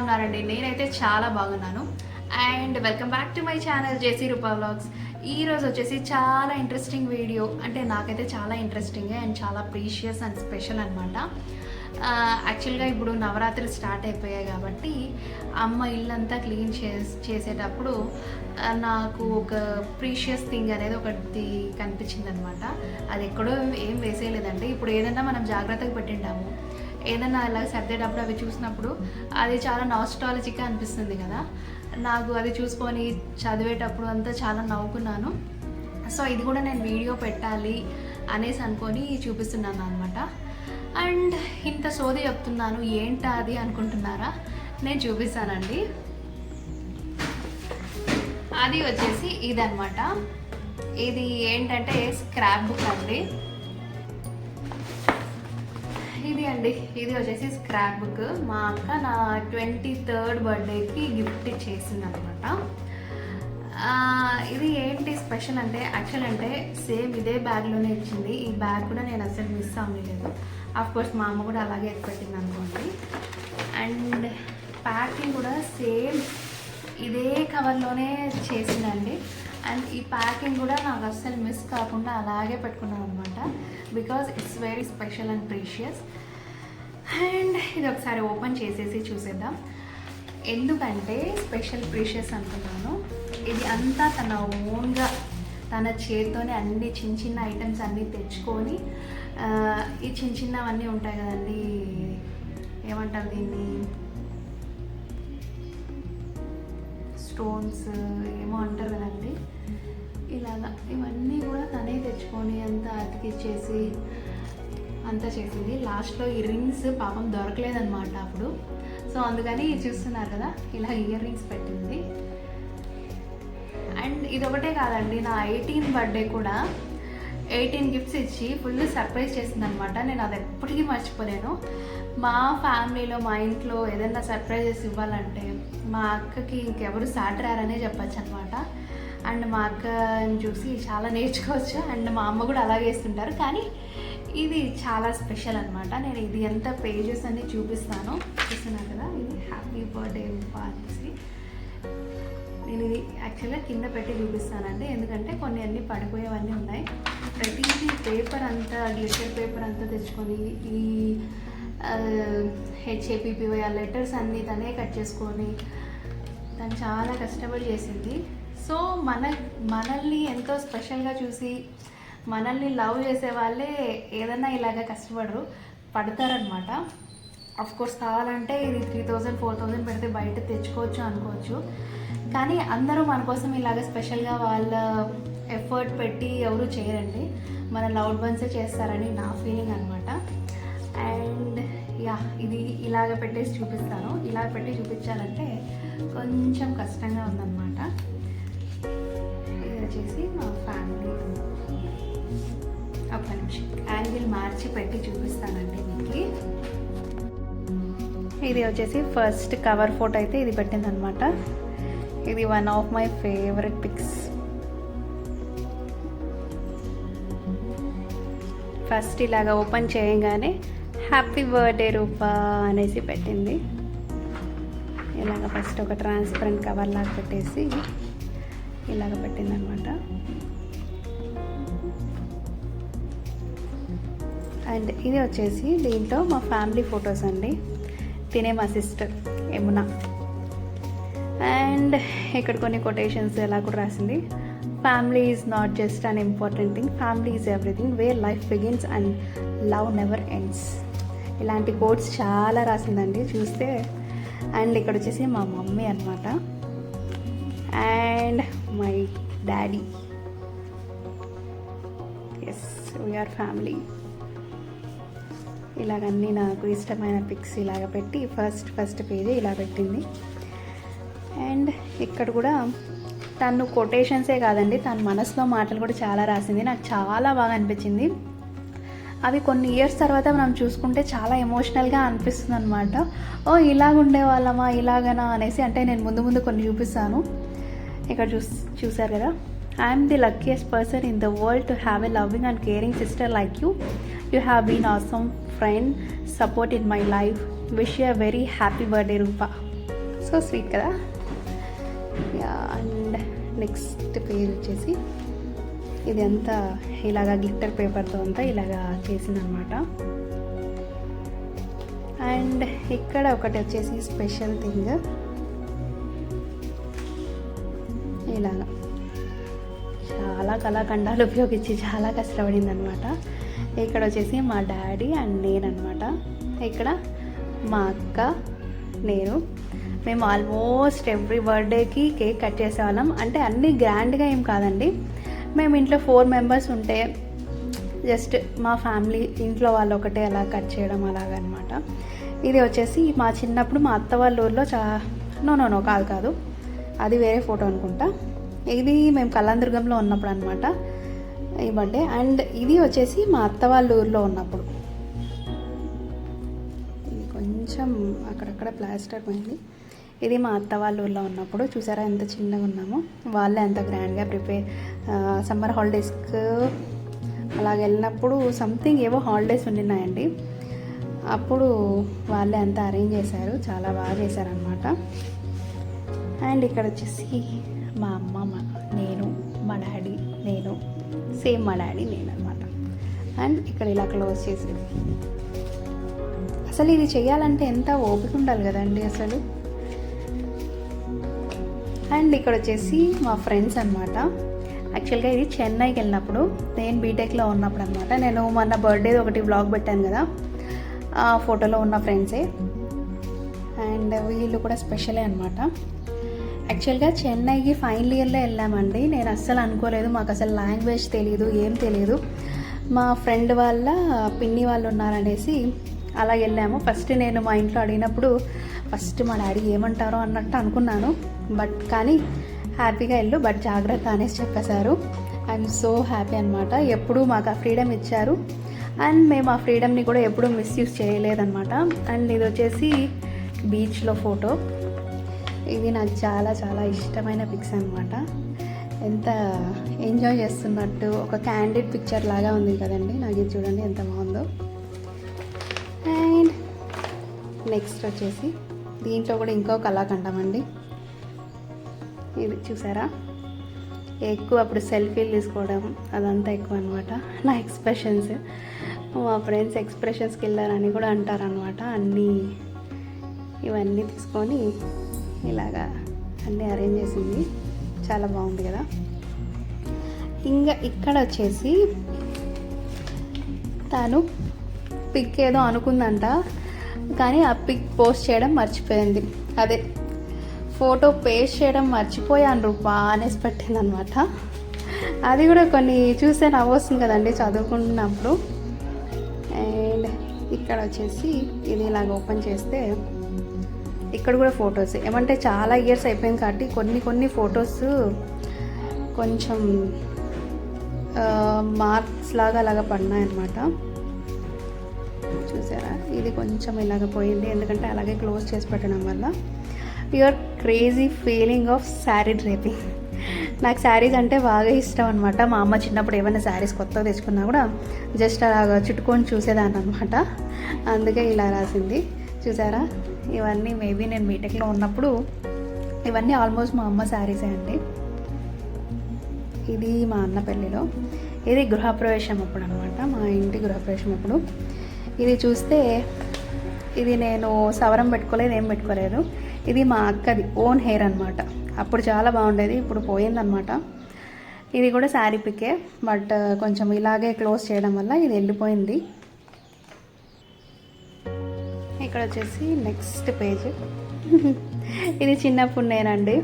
ఉన్నారండి. నేనైతే చాలా బాగున్నాను. And welcome back to my channel J C Rupa vlogs. ఈ రోజు వచ్చేసి చాలా ఇంట్రెస్టింగ్ వీడియో. అంటే నాకైతే చాలా ఇంట్రెస్టింగ్ అండ్ చాలా ప్రీషియస్ అండ్ స్పెషల్ అనమాట యాక్చువల్గా ఇప్పుడు నవరాత్రులు స్టార్ట్ అయిపోయాయి కాబట్టి అమ్మ ఇల్లంతా క్లీన్ చేస్ చేసేటప్పుడు నాకు ఒక ప్రీషియస్ థింగ్ అనేది ఒకటి కనిపించింది అనమాట అది ఎక్కడో ఏం వేసేయలేదండి. ఇప్పుడు ఏదైనా మనం జాగ్రత్తగా పెట్టింటాము. ఏదైనా అలా సర్దేటప్పుడు అవి చూసినప్పుడు అది చాలా నాస్ట్రాలజీగా అనిపిస్తుంది కదా. నాకు అది చూసుకొని చదివేటప్పుడు అంతా చాలా నవ్వుకున్నాను. సో ఇది కూడా నేను వీడియో పెట్టాలి అనేసి అనుకొని చూపిస్తున్నాను అనమాట అండ్ ఇంత సోది చెప్తున్నాను ఏంటా అది అనుకుంటున్నారా? నేను చూపిస్తానండి. అది వచ్చేసి ఇదనమాట ఇది ఏంటంటే స్క్రాప్ బుక్ అండి. అండి. ఇది వచ్చేసి స్క్రాప్ బుక్ మా అక్క నా ట్వంటీ థర్డ్ బర్త్డేకి గిఫ్ట్ చేసింది అనమాట ఇది ఏంటి స్పెషల్ అంటే యాక్చువల్ అంటే సేమ్ ఇదే బ్యాగ్లోనే ఇచ్చింది. ఈ బ్యాగ్ కూడా నేను అసలు మిస్ అవ్వలేదు. ఆఫ్ కోర్స్ మా అమ్మ కూడా అలాగే పెట్టింది అనుకోండి అండ్ ప్యాకింగ్ కూడా సేమ్ ఇదే కవర్లోనే చేసిందండి. అండ్ ఈ ప్యాకింగ్ కూడా నాకు అస్సలు మిస్ కాకుండా అలాగే పెట్టుకున్నాను అనమాట because it's very special and precious and ఇది ఒకసారి ఓపెన్ చేసేసి చూసేద్దాం. ఎందుకంటే స్పెషల్ ప్రీషియస్ అంటున్నాను ఇది అంతా తన ఓన్గా తన చేతితోనే అన్ని చిన్న చిన్న ఐటమ్స్ అన్నీ తెచ్చుకొని ఈ చిన్న చిన్నవన్నీ ఉంటాయి కదండి ఏమంటారు దీన్ని? స్టోన్స్ ఏమో అంటారు కదండి. ఇలాగా ఇవన్నీ కూడా తనే తెచ్చుకొని అంతా అతికిచ్చేసి అంతా చేసింది. లాస్ట్లో ఈ రింగ్స్ పాపం దొరకలేదనమాట అప్పుడు. సో అందుకని చూస్తున్నారు కదా ఇలా ఇయర్ రింగ్స్ పెట్టింది. అండ్ ఇది ఒకటే కాదండి నా ఎయిటీన్ బర్త్డే కూడా ఎయిటీన్ గిఫ్ట్స్ ఇచ్చి ఫుల్ సర్ప్రైజ్ చేసింది అనమాట నేను అది ఎప్పటికీ మర్చిపోలేను. మా ఫ్యామిలీలో మా ఇంట్లో ఏదైనా సర్ప్రైజెస్ ఇవ్వాలంటే మా అక్కకి ఇంకెవరు సాటరారనే చెప్పచ్చు అనమాట అండ్ మా అక్కని చూసి చాలా నేర్చుకోవచ్చు. అండ్ మా అమ్మ కూడా అలాగే చేస్తుంటారు కానీ ఇది చాలా స్పెషల్ అనమాట నేను ఇది ఎంత పేజెస్ అన్ని చూపిస్తాను చూస్తున్నారు కదా ఇది హ్యాపీ బర్త్డే అనేసి. నేను ఇది యాక్చువల్గా కింద పెట్టి చూపిస్తానండి. ఎందుకంటే కొన్ని అన్ని పడిపోయేవన్నీ ఉన్నాయి. ప్రతిదీ పేపర్ అంతా గ్లిటర్ పేపర్ అంతా తెచ్చుకొని ఈ హెచ్ఏపిపివై ఆ లెటర్స్ అన్నీ తనే కట్ చేసుకొని తను చాలా కష్టపడి చేసింది. సో మన మనల్ని ఎంతో స్పెషల్గా చూసి మనల్ని లవ్ చేసే వాళ్ళే ఏదైనా ఇలాగ కష్టపడరు పడతారనమాట అఫ్ కోర్స్ కావాలంటే ఇది త్రీ థౌజండ్ ఫోర్ థౌజండ్ పెడితే బయట తెచ్చుకోవచ్చు అనుకోవచ్చు. కానీ అందరూ మన కోసం ఇలాగ స్పెషల్గా వాళ్ళ ఎఫర్ట్ పెట్టి ఎవరు చేయరండి. మన లౌడ్ బన్సే చేస్తారని నా ఫీలింగ్ అనమాట అండ్ యా ఇది ఇలాగ పెట్టేసి చూపిస్తాను. ఇలా పెట్టి చూపించాలంటే కొంచెం కష్టంగా ఉందన్నమాట. ఇది వచ్చేసి మా ఫ్యామిలీ ఒక నిమిషం. యాంగిల్ మార్చి పెట్టి చూపిస్తానండి మీకు. ఇది వచ్చేసి ఫస్ట్ కవర్ ఫోటో అయితే ఇది పెట్టిందనమాట. ఇది one of my favourite pics. First ఇలాగ ఓపెన్ చేయగానే హ్యాపీ బర్త్డే రూపా అనేసి పెట్టింది. ఇలాగ ఫస్ట్ ఒక ట్రాన్స్పరెంట్ కవర్ లాగా పెట్టేసి ఇలాగ పెట్టిందనమాట. అండ్ ఇది వచ్చేసి దీంట్లో మా ఫ్యామిలీ ఫొటోస్ అండి. తినే మా సిస్టర్ యమున. అండ్ ఇక్కడ కొన్ని కొటేషన్స్ ఎలా కూడా రాసింది. Family is not just an important thing family is everything where life begins and love never ends ఇలాంటి కోట్స్ చాలా రాసిందండి చూస్తే. అండ్ ఇక్కడ వచ్చేసి మా మమ్మీ అనమాట and my daddy yes we are family ఇలాగన్నీ నాకు ఇష్టమైన పిక్స్ ఇలాగ పెట్టి ఫస్ట్ ఫస్ట్ పేజీ ఇలా పెట్టింది. అండ్ ఇక్కడ కూడా తను కొటేషన్సే కాదండి తన మనసులో మాటలు కూడా చాలా రాసింది. నాకు చాలా బాగా అనిపించింది. అవి కొన్ని ఇయర్స్ తర్వాత మనం చూసుకుంటే చాలా ఎమోషనల్గా అనిపిస్తుంది అనమాట ఓ ఇలాగ ఉండేవాళ్ళమా ఇలాగనా అనేసి అంటే నేను ముందు ముందు కొన్ని చూపిస్తాను. ఇక్కడ చూ చూసారు కదా? I'm the luckiest person in the world to have a loving and caring sister like you you have been awesome friend support in my life wish you very happy birthday Rupa so sweet కదా? And next page వచ్చేసి ఇది అంతా ఇలాగా glitter పేపర్తో అంతా ఇలాగా చేసిందనమాట and ఇక్కడ ఒకటి వచ్చేసి స్పెషల్ థింగ్ ఇలాగా. చాలా కళాఖండాలు ఉపయోగించి చాలా కష్టపడింది అనమాట ఇక్కడ వచ్చేసి మా డాడీ అండ్ నేను అనమాట ఇక్కడ మా అక్క నేను. మేము ఆల్మోస్ట్ ఎవ్రీ బర్త్డేకి కేక్ కట్ చేసేవాళ్ళం. అంటే అన్నీ గ్రాండ్గా ఏం కాదండి. మేము ఇంట్లో ఫోర్ మెంబర్స్ ఉంటే జస్ట్ మా ఫ్యామిలీ ఇంట్లో వాళ్ళు ఒకటే అలా కట్ చేయడం అలాగనమాట ఇది వచ్చేసి మా చిన్నప్పుడు మా అత్త వాళ్ళ ఊర్లో చా నో నో నో కాదు కాదు. అది వేరే ఫోటో అనుకుంటా. ఇది మేము కల్లందుర్గంలో ఉన్నప్పుడు అనమాట ఈ బర్త్డే అండ్ ఇది వచ్చేసి మా అత్త వాళ్ళ ఊర్లో ఉన్నప్పుడు. ఇది కొంచెం అక్కడక్కడ ప్లాస్టర్ పోయింది. ఇది మా అత్త వాళ్ళ ఊర్లో ఉన్నప్పుడు. చూసారా ఎంత చిన్నగా ఉన్నామో. వాళ్ళే అంత గ్రాండ్గా ప్రిపేర్ సమ్మర్ హాలిడేస్కి అలాగ వెళ్ళినప్పుడు సంథింగ్ ఏవో హాలిడేస్ ఉండినాయండి అప్పుడు వాళ్ళే అంతా అరేంజ్ చేశారు. చాలా బాగా చేశారనమాట అండ్ ఇక్కడ వచ్చేసి మా అమ్మ మా నేను మా డాడీ సేమ్ మా డాడీ నేను అనమాట అండ్ ఇక్కడ ఇలా క్లోజ్ చేసేది. అసలు ఇది చేయాలంటే ఎంత ఓపిక ఉండాలి కదండి అసలు? అండ్ ఇక్కడ వచ్చేసి మా ఫ్రెండ్స్ అనమాట యాక్చువల్గా ఇది చెన్నైకి వెళ్ళినప్పుడు నేను బీటెక్లో ఉన్నప్పుడు అనమాట నేను మొన్న బర్త్డే ఒకటి బ్లాగ్ పెట్టాను కదా ఆ ఫోటోలో ఉన్న ఫ్రెండ్సే. అండ్ వీళ్ళు కూడా స్పెషలే అనమాట యాక్చువల్గా చెన్నైకి ఫైనల్ ఇయర్లో వెళ్ళామండి. నేను అస్సలు అనుకోలేదు. మాకు అసలు లాంగ్వేజ్ తెలియదు ఏం తెలియదు మా ఫ్రెండ్ వాళ్ళ పిన్ని వాళ్ళు ఉన్నారనేసి అలా వెళ్ళాము. ఫస్ట్ నేను మా ఇంట్లో అడిగినప్పుడు ఫస్ట్ మా డాడీ ఏమంటారో అన్నట్టు అనుకున్నాను. బట్ కానీ హ్యాపీగా వెళ్ళు బట్ జాగ్రత్త అనేసి చెప్పేశారు. ఐఎమ్ సో హ్యాపీ అనమాట ఎప్పుడూ మాకు ఆ ఫ్రీడమ్ ఇచ్చారు. అండ్ మేము ఆ ఫ్రీడమ్ని కూడా ఎప్పుడూ మిస్యూజ్ చేయలేదన్నమాట. అండ్ ఇది వచ్చేసి బీచ్లో ఫోటో ఇది నాకు చాలా చాలా ఇష్టమైన పిక్స్ అనమాట ఎంత ఎంజాయ్ చేస్తున్నట్టు ఒక క్యాండిడ్ పిక్చర్ లాగా ఉంది కదండి. నాకు ఇది చూడండి ఎంత బాగుందో. అండ్ నెక్స్ట్ వచ్చేసి దీంట్లో కూడా ఇంకో కళాఖండం అండి. ఇది చూసారా? ఎక్కువ అప్పుడు సెల్ఫీలు తీసుకోవడం అదంతా ఎక్కువ అనమాట నా ఎక్స్ప్రెషన్స్ మా ఫ్రెండ్స్ ఎక్స్ప్రెషన్స్కి వెళ్ళారని కూడా అంటారనమాట అన్నీ ఇవన్నీ తీసుకొని ఇలాగా అన్నీ అరేంజ్ చేసింది. చాలా బాగుంది కదా. ఇంకా ఇక్కడ వచ్చేసి తను పిక్ ఏదో అనుకుందంట కానీ ఆ పిక్ పోస్ట్ చేయడం మర్చిపోయింది. అదే ఫోటో పేస్ట్ చేయడం మర్చిపోయాను రూపా అనేసి పెట్టిందనమాట. అది కూడా కొన్ని చూస్తే నవ్వొస్తుంది కదండి చదువుకుంటున్నప్పుడు అండ్ ఇక్కడ వచ్చేసి ఇది ఇలాగ ఓపెన్ చేస్తే ఇక్కడ కూడా ఫొటోస్ ఏమంటే చాలా ఇయర్స్ అయిపోయింది కాబట్టి కొన్ని కొన్ని ఫొటోస్ కొంచెం మార్క్స్ లాగా అలాగా పడినాయన్నమాట. చూసారా? ఇది కొంచెం ఇలాగ పోయింది. ఎందుకంటే అలాగే క్లోజ్ చేసి పెట్టడం వల్ల. Your crazy feeling of sari draping నాకు శారీస్ అంటే బాగా ఇష్టం అనమాట మా అమ్మ చిన్నప్పుడు ఏమైనా శారీస్ కొత్తగా తెచ్చుకున్నా కూడా జస్ట్ అలాగా చుట్టుకొని చూసేదాన్ని అనమాట అందుకే ఇలా రాసింది. చూసారా? ఇవన్నీ మేబీ నేను బీటెక్లో ఉన్నప్పుడు ఇవన్నీ ఆల్మోస్ట్ మా అమ్మ శారీసే అండి. ఇది మా అన్న పెళ్ళిలో. ఇది గృహప్రవేశం అప్పుడు అనమాట మా ఇంటి గృహప్రవేశం అప్పుడు. ఇది చూస్తే ఇది నేను సవరం పెట్టుకోలేదు ఏం పెట్టుకోలేదు. ఇది మా అక్కది ఓన్ హెయిర్ అనమాట అప్పుడు చాలా బాగుండేది ఇప్పుడు పోయిందనమాట ఇది కూడా శారీ పికే బట్ కొంచెం ఇలాగే క్లోజ్ చేయడం వల్ల ఇది వెళ్ళిపోయింది. ఇక్కడ వచ్చేసి నెక్స్ట్ పేజ్ ఇది చిన్నప్పుడు నేనండి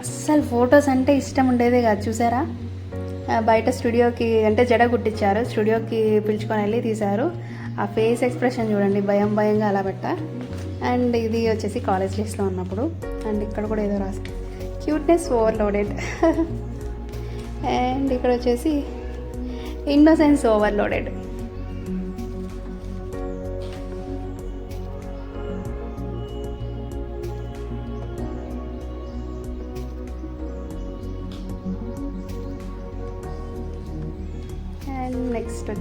అస్సలు ఫొటోస్ అంటే ఇష్టం ఉండేదే కాదు చూసారా? బయట స్టూడియోకి అంటే జడ కుట్టించారు స్టూడియోకి పిలుచుకొని వెళ్ళి తీశారు. ఆ ఫేస్ ఎక్స్ప్రెషన్ చూడండి భయం భయంగా అలా పెట్ట. అండ్ ఇది వచ్చేసి కాలేజ్ డేస్లో ఉన్నప్పుడు. అండ్ ఇక్కడ కూడా ఏదో రాసి క్యూట్నెస్ ఓవర్లోడెడ్ అండ్ ఇక్కడ వచ్చేసి ఇన్నోసెన్స్ ఓవర్లోడెడ్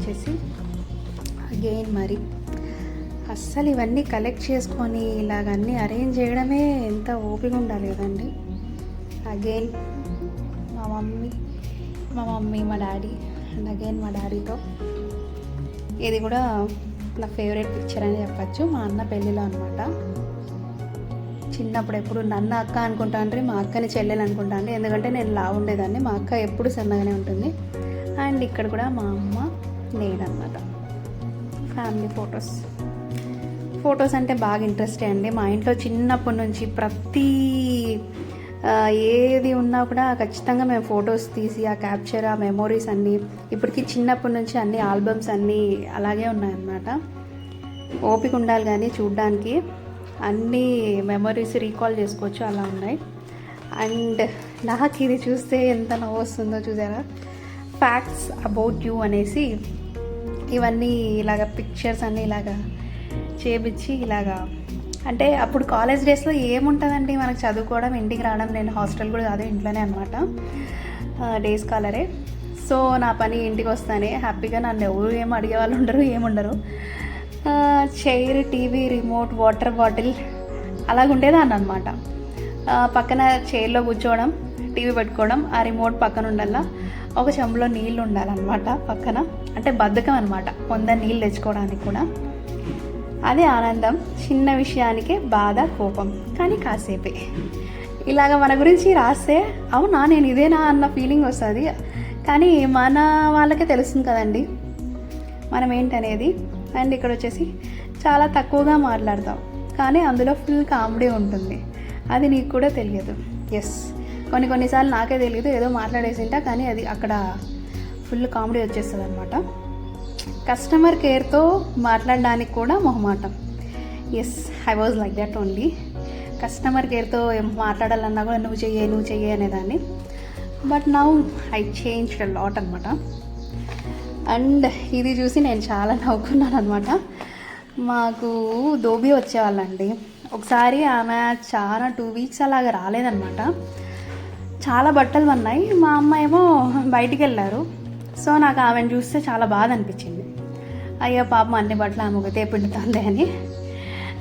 వచ్చేసి అగైన్ మరి అస్సలు ఇవన్నీ కలెక్ట్ చేసుకొని ఇలాగన్నీ అరేంజ్ చేయడమే ఎంత ఓపిక ఉండాలి కదండి. అగైన్ మా మమ్మీ మా మమ్మీ మా డాడీ అండ్ అగైన్ మా డాడీతో ఇది కూడా నా ఫేవరెట్ పిక్చర్ అని చెప్పచ్చు. మా అన్న పెళ్ళిలో అనమాట చిన్నప్పుడు ఎప్పుడు నన్ను అక్క అనుకుంటాండ్రి మా అక్కని చెల్లెలు అనుకుంటాను ఎందుకంటే నేను లా ఉండేదాన్ని మా అక్క ఎప్పుడు సన్నగానే ఉంటుంది. అండ్ ఇక్కడ కూడా మా అమ్మ లేదనమాట. ఫ్యామిలీ ఫొటోస్ ఫొటోస్ అంటే బాగా ఇంట్రెస్టే అండి. మా ఇంట్లో చిన్నప్పటి నుంచి ప్రతి ఏది ఉన్నా కూడా ఖచ్చితంగా మేము ఫొటోస్ తీసి ఆ క్యాప్చర్ ఆ మెమోరీస్ అన్నీ ఇప్పటికీ చిన్నప్పటి నుంచి అన్ని ఆల్బమ్స్ అన్నీ అలాగే ఉన్నాయన్నమాట. ఓపిక ఉండాలి కానీ చూడ్డానికి అన్ని మెమరీస్ రీకాల్ చేసుకోవచ్చు అలా ఉన్నాయి. అండ్ నాకు ఇది చూస్తే ఎంత నవ్వు వస్తుందో చూసారా? ఫ్యాక్ట్స్ అబౌట్ యూ అనేసి ఇవన్నీ ఇలాగ పిక్చర్స్ అన్నీ ఇలాగా చేపించి ఇలాగా. అంటే అప్పుడు కాలేజ్ డేస్లో ఏముంటుందండి? మనకు చదువుకోవడం ఇంటికి రావడం నేను హాస్టల్ కూడా కాదు ఇంట్లోనే అనమాట డేస్ కాలరే సో నా పని ఇంటికి వస్తానే. హ్యాపీగా నన్ను ఎవరు ఏం అడిగే వాళ్ళు ఉండరు. ఏముండరు chair TV remote water bottle అలాగుండేదాన్ని అనమాట పక్కన చైర్లో కూర్చోవడం టీవీ పెట్టుకోవడం ఆ రిమోట్ పక్కన ఉండల్లా ఒక చెంబులో నీళ్ళు ఉండాలన్నమాట పక్కన. అంటే బద్ధకం అనమాట వంద నీళ్ళు తెచ్చుకోవడానికి కూడా. అదే ఆనందం చిన్న విషయానికే బాధ కోపం. కానీ కాసేపే. ఇలాగ మన గురించి రాస్తే అవునా నేను ఇదేనా అన్న ఫీలింగ్ వస్తుంది. కానీ మన వాళ్ళకే తెలుస్తుంది కదండి. మనం ఏంటనేది? అండ్ ఇక్కడ వచ్చేసి చాలా తక్కువగా మాట్లాడతాం. కానీ అందులో ఫుల్ కామెడీ ఉంటుంది. అది నీకు కూడా తెలియదు. ఎస్ కొన్ని కొన్నిసార్లు నాకే తెలియదు ఏదో మాట్లాడేసింటా కానీ అది అక్కడ ఫుల్ కామెడీ వచ్చేస్తుంది అనమాట కస్టమర్ కేర్తో మాట్లాడడానికి కూడా మొహమాటం. Yes I was like that only customer కేర్తో మాట్లాడాలన్నా కూడా నువ్వు చెయ్యి నువ్వు చెయ్యి అనేదాన్ని. But now I change lot అనమాట అండ్ ఇది చూసి నేను చాలా నవ్వుకున్నాను అనమాట మాకు దోబి వచ్చేవాళ్ళండి. ఒకసారి ఆమె చాలా టూ వీక్స్ అలాగ రాలేదనమాట చాలా బట్టలు ఉన్నాయి మా అమ్మ ఏమో బయటికి వెళ్ళారు సో నాకు ఆమెను చూస్తే చాలా బాధ అనిపించింది. అయ్యో పాపం అన్ని బట్టలు ఆమె ఒకతే పిండుతుంది అని.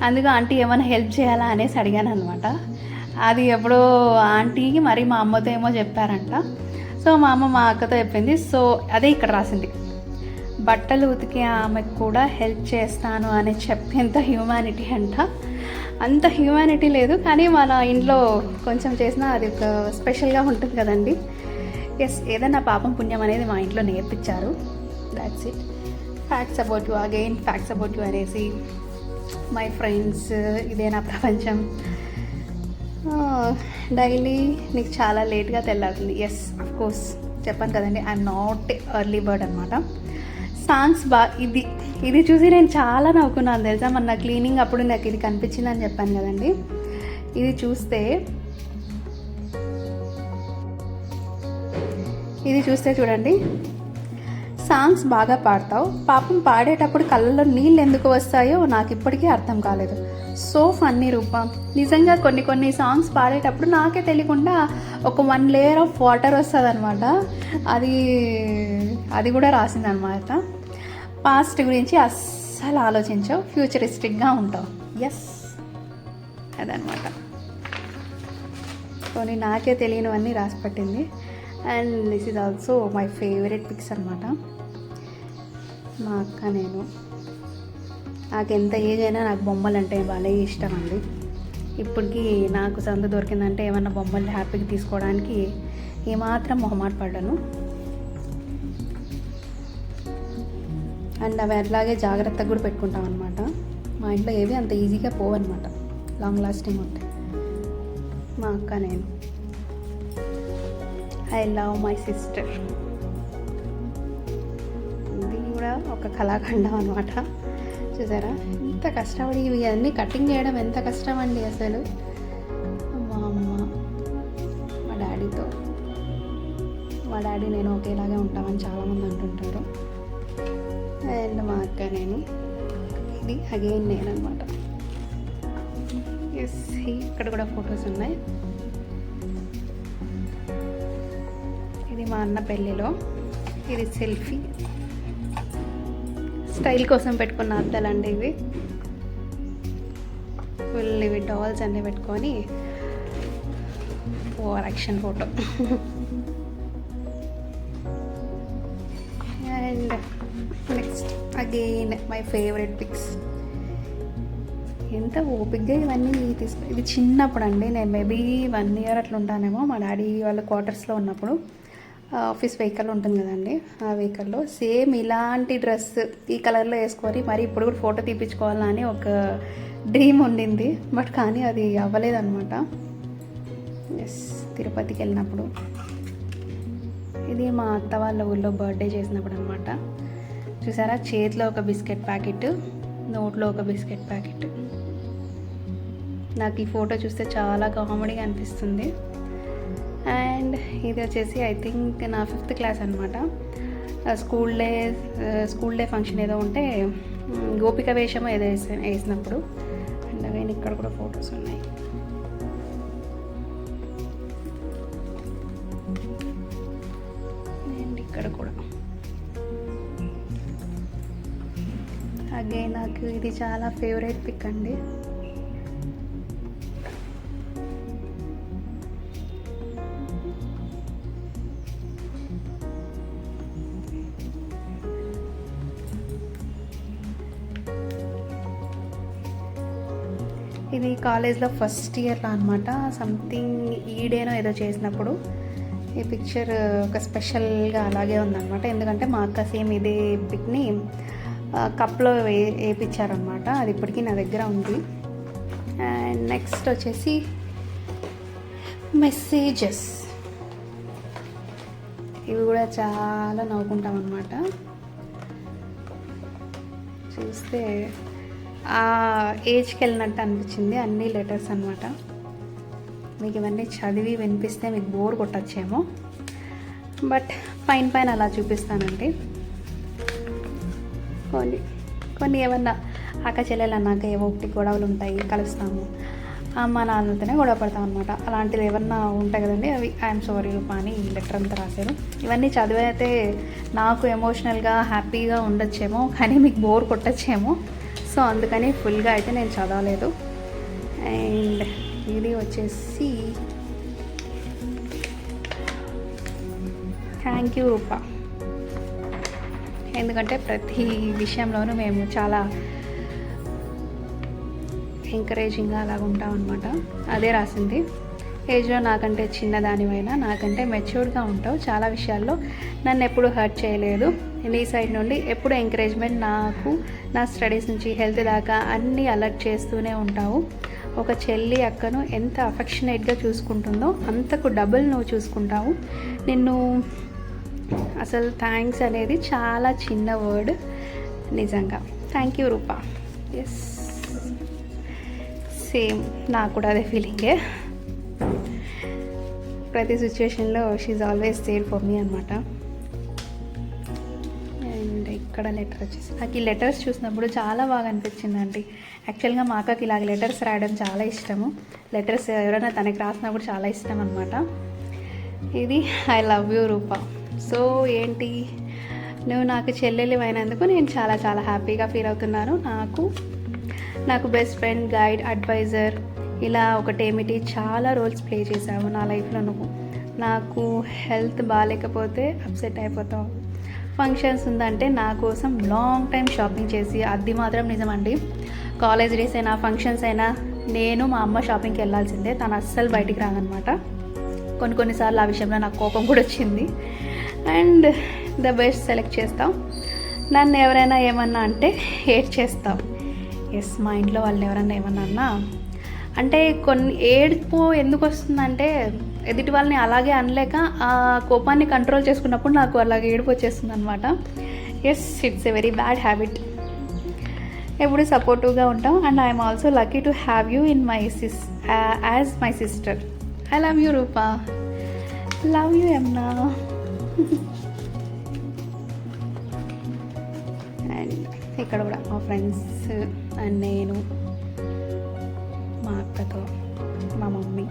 అందుకు ఆంటీ ఏమైనా హెల్ప్ చేయాలా అనేసి అడిగాను అనమాట అది ఎప్పుడో ఆంటీకి మరి మా అమ్మతో ఏమో చెప్పారంట. సో మా అమ్మ మా అక్కతో చెప్పింది. సో అదే ఇక్కడ రాసింది. బట్టలు ఉతికే ఆమెకు కూడా హెల్ప్ చేస్తాను అని చెప్పేంత హ్యూమానిటీ అంట. అంత హ్యూమానిటీ లేదు కానీ మన ఇంట్లో కొంచెం చేసినా అది ఒక స్పెషల్గా ఉంటుంది కదండి. ఎస్ ఏదైనా పాపం పుణ్యం అనేది మా ఇంట్లో నేర్పించారు. That's it facts about you again facts about you అనేసి మై ఫ్రెండ్స్ ఇదే నా ప్రపంచం. డైలీ నీకు చాలా లేట్గా తెల్లారుతుంది. ఎస్ అఫ్ కోర్స్ చెప్పాను కదండి ఐఎమ్ నాట్ ఎర్లీ బర్డ్ అనమాట సాంగ్స్ బా ఇది ఇది చూసి నేను చాలా నవ్వుకున్నాను తెలుసా? మన క్లీనింగ్ అప్పుడు నాకు ఇది కనిపించిందని చెప్పాను కదండి. ఇది చూస్తే ఇది చూస్తే చూడండి. సాంగ్స్ బాగా పాడతావు. పాపం పాడేటప్పుడు కళ్ళలో నీళ్ళు ఎందుకు వస్తాయో నాకు ఇప్పటికీ అర్థం కాలేదు. సో ఫన్నీ రూపం. నిజంగా కొన్ని కొన్ని సాంగ్స్ పాడేటప్పుడు నాకే తెలియకుండా ఒక వన్ లేయర్ ఆఫ్ వాటర్ వస్తుంది అనమాట అది అది కూడా రాసిందనమాట పాస్ట్ గురించి అస్సలు ఆలోచించవు ఫ్యూచరిస్టిక్గా ఉంటావు. ఎస్ అదనమాట. కొన్ని నాకే తెలియనివన్నీ రాసి పెట్టింది. And this is also my favourite pics అనమాట మా అక్క నేను. నాకు ఎంత ఏజ్ అయినా నాకు బొమ్మలు అంటే భలే ఇష్టం అండి. ఇప్పటికీ నాకు సందు దొరికిందంటే ఏమన్నా బొమ్మలు హ్యాపీగా తీసుకోవడానికి ఏమాత్రం మొహమాట పడ్డాను అండ్ అవి అట్లాగే జాగ్రత్తగా కూడా పెట్టుకుంటాం అనమాట మా ఇంట్లో ఏవి అంత ఈజీగా పోవన్నమాట. లాంగ్ లాస్టింగ్ ఉంటాయి మా అక్క నేను. ఐ లవ్ మై సిస్టర్ ఇది కూడా ఒక కళాఖండం అనమాట చూసారా? ఎంత కష్టపడి ఇవి అన్నీ కటింగ్ చేయడం ఎంత కష్టం అండి అసలు. మా అమ్మ. మా డాడీతో మా డాడీ నేను ఒకేలాగే ఉంటామని చాలామంది అంటుంటారు. అండ్ మా అక్క నేను. ఇది అగైన్ నేను అనమాట ఎస్ ఇక్కడ కూడా ఫొటోస్ ఉన్నాయి. ఇది మా అన్న పెళ్ళిలో. ఇది సెల్ఫీ. స్టైల్ కోసం పెట్టుకున్న అద్దాలండి ఇవి. ఫుల్ ఇవి డాల్స్ అన్నీ పెట్టుకొని over action photo. Again my favourite pics ఎంత ఓపిక్గా ఇవన్నీ తీసుకు ఇది చిన్నప్పుడు అండి నేను మేబీ వన్ ఇయర్ అట్లా ఉంటానేమో మా డాడీ వాళ్ళ క్వార్టర్స్లో ఉన్నప్పుడు ఆఫీస్ వెహికల్ ఉంటుంది కదండి. ఆ వెహికల్లో సేమ్ ఇలాంటి డ్రెస్ ఈ కలర్లో వేసుకొని మరి ఇప్పుడు కూడా ఫోటో తీపించుకోవాలని ఒక డ్రీమ్ ఉండింది. బట్ కానీ అది అవ్వలేదన్నమాట. ఎస్ తిరుపతికి వెళ్ళినప్పుడు ఇది మా అత్త వాళ్ళ ఊళ్ళో బర్త్డే చేసినప్పుడు అనమాట చూసారా? చేతిలో ఒక బిస్కెట్ ప్యాకెట్ నోట్లో ఒక బిస్కెట్ ప్యాకెట్. నాకు ఈ ఫోటో చూస్తే చాలా కామెడీగా అనిపిస్తుంది. అండ్ ఇది వచ్చేసి ఐ థింక్ నా ఫిఫ్త్ క్లాస్ అనమాట school day school day function ఏదో ఉంటే గోపిక వేషం ఏదో వేసి వేసినప్పుడు. అండ్ అగైన్ ఇక్కడ కూడా ఫొటోస్ ఉన్నాయి. అండ్ ఇక్కడ కూడా. అగైన్ నాకు ఇది చాలా ఫేవరెట్ పిక్ అండి. ఇది కాలేజ్లో ఫస్ట్ ఇయర్లో అనమాట సంథింగ్ ఈడేనో ఏదో చేసినప్పుడు ఈ పిక్చర్ ఒక స్పెషల్గా అలాగే ఉందన్నమాట. ఎందుకంటే మా అక్క సేమ్ ఇదే పిక్ని కప్లో వే వేయించారనమాట అది ఇప్పటికీ నా దగ్గర ఉంది. అండ్ నెక్స్ట్ వచ్చేసి మెసేజెస్. ఇవి కూడా చాలా నవ్వుకుంటాం అనమాట చూస్తే ఆ ఏజ్కి వెళ్ళినట్టు అనిపించింది. అన్ని లెటర్స్ అనమాట మీకు ఇవన్నీ చదివి వినిపిస్తే మీకు బోర్ కొట్టచ్చేమో. బట్ పైన పైన అలా చూపిస్తానండి. కొన్ని కొన్ని ఏమన్నా అక్క చెల్లెలు అన్నాక ఏవో ఒకటి గొడవలు ఉంటాయి కలుస్తాము. అమ్మ నాన్నతోనే గొడవ పడతాం అనమాట అలాంటివి ఏమన్నా ఉంటాయి కదండి? అవి ఐఎమ్ సారీ రూపా అని లెటర్ అంతా రాశారు. ఇవన్నీ చదివైతే నాకు ఎమోషనల్గా హ్యాపీగా ఉండొచ్చేమో కానీ మీకు బోర్ కొట్టచ్చేమో. సో అందుకని ఫుల్గా అయితే నేను చదవలేదు. అండ్ ఇది వచ్చేసి థ్యాంక్ యూ రూపా. ఎందుకంటే ప్రతి విషయంలోనూ మేము చాలా ఎంకరేజింగ్గా అలాగ ఉంటాం అనమాట అదే రాసింది. ఏజ్లో నాకంటే చిన్నదానివైనా నాకంటే మెచ్యూర్డ్గా ఉంటావు. చాలా విషయాల్లో నన్ను ఎప్పుడు హర్ట్ చేయలేదు. నీ సైడ్ నుండి ఎప్పుడు ఎంకరేజ్మెంట్ నాకు నా స్టడీస్ నుంచి హెల్త్ దాకా అన్నీ అలర్ట్ చేస్తూనే ఉంటావు. ఒక చెల్లి అక్కను ఎంత అఫెక్షనేట్గా చూసుకుంటుందో అంతకు డబుల్ నువ్వు చూసుకుంటావు. నిన్ను అసలు థ్యాంక్స్ అనేది చాలా చిన్న వర్డ్ నిజంగా. Thank you Rupa. Yes same నాకు కూడా అదే ఫీలింగే ప్రతి సిచ్యువేషన్లో she always there for me అనమాట అండ్ ఇక్కడ లెటర్ వచ్చేసి నాకు ఈ లెటర్స్ చూసినప్పుడు చాలా బాగా అనిపించిందండి. యాక్చువల్గా మా అక్కకి ఇలాగ లెటర్స్ రాయడం చాలా ఇష్టము. లెటర్స్ ఎవరైనా తనకి రాసినప్పుడు చాలా ఇష్టం అనమాట ఇది I love you Rupa. So ఏంటి? నువ్వు నాకు చెల్లెలు అయినందుకు నేను చాలా చాలా హ్యాపీగా ఫీల్ అవుతున్నాను. నాకు నాకు బెస్ట్ ఫ్రెండ్ గైడ్ అడ్వైజర్ ఇలా ఒకటేమిటి? చాలా రోల్స్ ప్లే చేసావు నా లైఫ్లో నువ్వు. నాకు హెల్త్ బాగాలేకపోతే అప్సెట్ అయిపోతావు. ఫంక్షన్స్ ఉందంటే నా కోసం లాంగ్ టైం షాపింగ్ చేసి అది మాత్రం నిజమండి. కాలేజ్ డేస్ అయినా ఫంక్షన్స్ అయినా నేను మా అమ్మ షాపింగ్కి వెళ్ళాల్సిందే. తను అస్సలు బయటికి రాదనమాట. కొన్ని కొన్నిసార్లు ఆ విషయంలో నాకు కోపం కూడా వచ్చింది. అండ్ ద బెస్ట్ సెలెక్ట్ చేస్తాం. నన్ను ఎవరైనా ఏమన్నా అంటే ఏడ్ చేస్తాం. ఎస్ మా ఇంట్లో వాళ్ళు ఎవరన్నా ఏమన్నా అన్నా. అంటే కొన్ని ఏడుపు ఎందుకు వస్తుందంటే ఎదుటి వాళ్ళని అలాగే అనలేక ఆ కోపాన్ని కంట్రోల్ చేసుకున్నప్పుడు నాకు అలాగే ఏడుపు వచ్చేస్తుంది అనమాట yes it's a very bad habit ఎప్పుడు సపోర్టివ్గా ఉంటాం. And I'm also lucky to have you in my sis as my sister I love you Rupa love you ఎమ్నా and ఇక్కడ కూడా మా ఫ్రెండ్స్ అండ్ నేను మా అక్కతో మా మమ్మీ.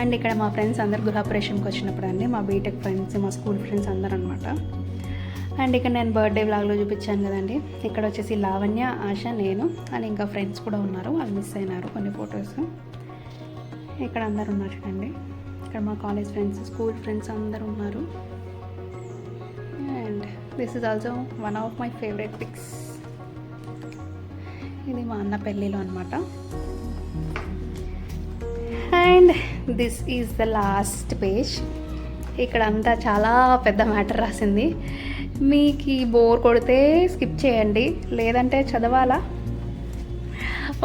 అండ్ ఇక్కడ మా ఫ్రెండ్స్ అందరు గృహప్రవేశంకి వచ్చినప్పుడు అండి మా బీటెక్ ఫ్రెండ్స్ మా స్కూల్ ఫ్రెండ్స్ అందరు అనమాట అండ్ ఇక్కడ నేను బర్త్డే బ్లాగ్లో చూపించాను కదండి ఇక్కడ వచ్చేసి లావణ్య ఆశ నేను అండ్ ఇంకా ఫ్రెండ్స్ కూడా ఉన్నారు వాళ్ళు మిస్ అయినారు కొన్ని ఫొటోస్ ఇక్కడ అందరు ఉన్నారు చూడండి. ఇక్కడ మా కాలేజ్ ఫ్రెండ్స్ స్కూల్ ఫ్రెండ్స్ అందరు ఉన్నారు. This is also one of my favourite pics ఇది మా అన్న పెళ్ళిలో అనమాట and this is the last page ఇక్కడ అంతా చాలా పెద్ద మ్యాటర్ రాసింది. మీకు బోర్ కొడితే స్కిప్ చేయండి. లేదంటే చదవాలా?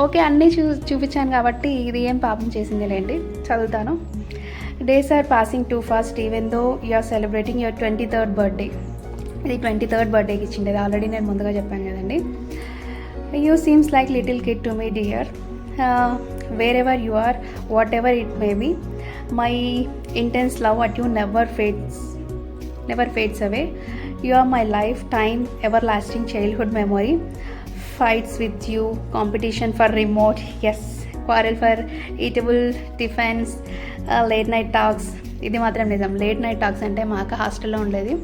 ఓకే అన్నీ చూ చూపించాను కాబట్టి ఇది ఏం పాపం చేసింది లేండి. చదువుతాను. Days are passing too fast even though you are celebrating your twenty third birthday ఇది ట్వంటీ థర్డ్ బర్త్డేకి ఇచ్చిండేది ఆల్రెడీ నేను ముందుగా చెప్పాను కదండి. You seems like little kid to me dear wherever you are whatever it may be my intense love at you never fades never fades away you are my lifetime everlasting childhood memory fights with you competition for remote yes quarrel for eatable tiffins late night talks ఇది మాత్రం నిజం. Late night talks అంటే మా అక్క హాస్టల్లో ఉండేది.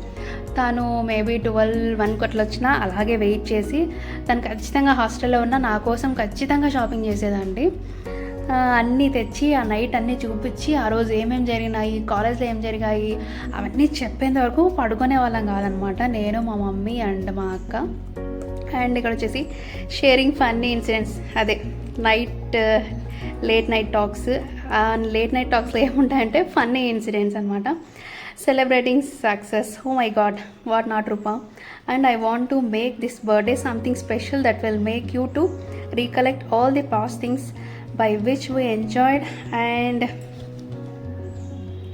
తను maybe twelve one అట్లా వచ్చినా అలాగే వెయిట్ చేసి తను ఖచ్చితంగా హాస్టల్లో ఉన్న నా కోసం ఖచ్చితంగా షాపింగ్ చేసేదండి. అన్నీ తెచ్చి ఆ నైట్ అన్నీ చూపించి ఆ రోజు ఏమేమి జరిగినాయి కాలేజ్లో ఏం జరిగాయి అవన్నీ చెప్పేంత వరకు పడుకునే వాళ్ళం కాదనమాట. నేను మా మమ్మీ అండ్ మా అక్క. అండ్ ఇక్కడ వచ్చేసి షేరింగ్ ఫన్నీ ఇన్సిడెంట్స్ అదే night late night talks late night టాక్స్లో ఏముంటాయంటే ఫన్నీ ఇన్సిడెంట్స్ అనమాట celebrating success oh my god what not Rupa and I want to make this birthday something special that will make you to recollect all the past things by which we enjoyed and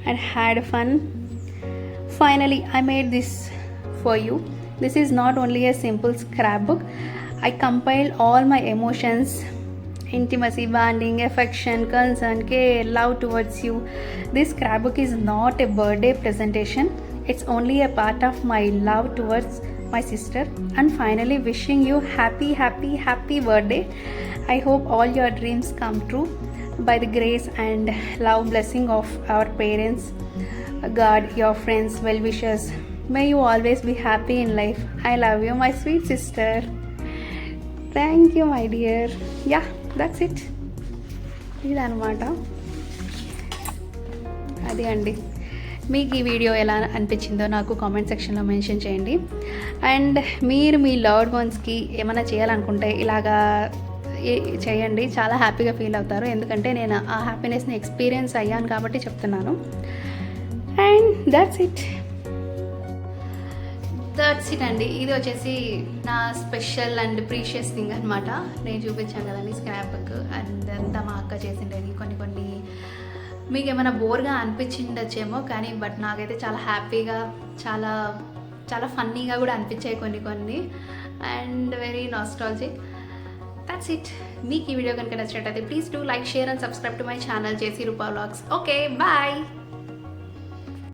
and had fun finally I made this for you this is not only only simple scrapbook I compiled all my emotions intimacy, bonding, affection, concern, care, love towards you. This scrapbook is not a birthday presentation, it's only a part of my love towards my sister. And finally, wishing you happy, happy, happy birthday. I hope all your dreams come true by the grace and love blessing of our parents, God, your friends, well wishers. May you always be happy in life. I love you, my sweet sister. Thank you, my dear. Yeah. That's it ఇదనమాట అది అండి. మీకు ఈ video ఎలా అనిపించిందో నాకు comment సెక్షన్లో mention చేయండి. అండ్ మీరు మీ లవ్డ్ వన్స్కి ఏమైనా చేయాలనుకుంటే ఇలాగా చేయండి. చాలా హ్యాపీగా ఫీల్ అవుతారు. ఎందుకంటే నేను ఆ హ్యాపీనెస్ని ఎక్స్పీరియన్స్ అయ్యాను కాబట్టి చెప్తున్నాను. And that's it that's it అండి. ఇది వచ్చేసి నా స్పెషల్ అండ్ ప్రీషియస్ థింగ్ అనమాట నేను చూపించాను కదండి స్క్రాప్ బుక్ అండ్ అంతా మా అక్క చేసిండేది. కొన్ని కొన్ని మీకు ఏమైనా బోర్గా అనిపించిండొచ్చేమో కానీ బట్ నాకైతే చాలా హ్యాపీగా చాలా చాలా ఫన్నీగా కూడా అనిపించాయి కొన్ని కొన్ని. And very nostalgia that's it. మీకు ఈ వీడియో కనుక నచ్చినట్టయితే please do like share and subscribe to my channel చేసి రూపా వ్లాగ్స్. Okay bye.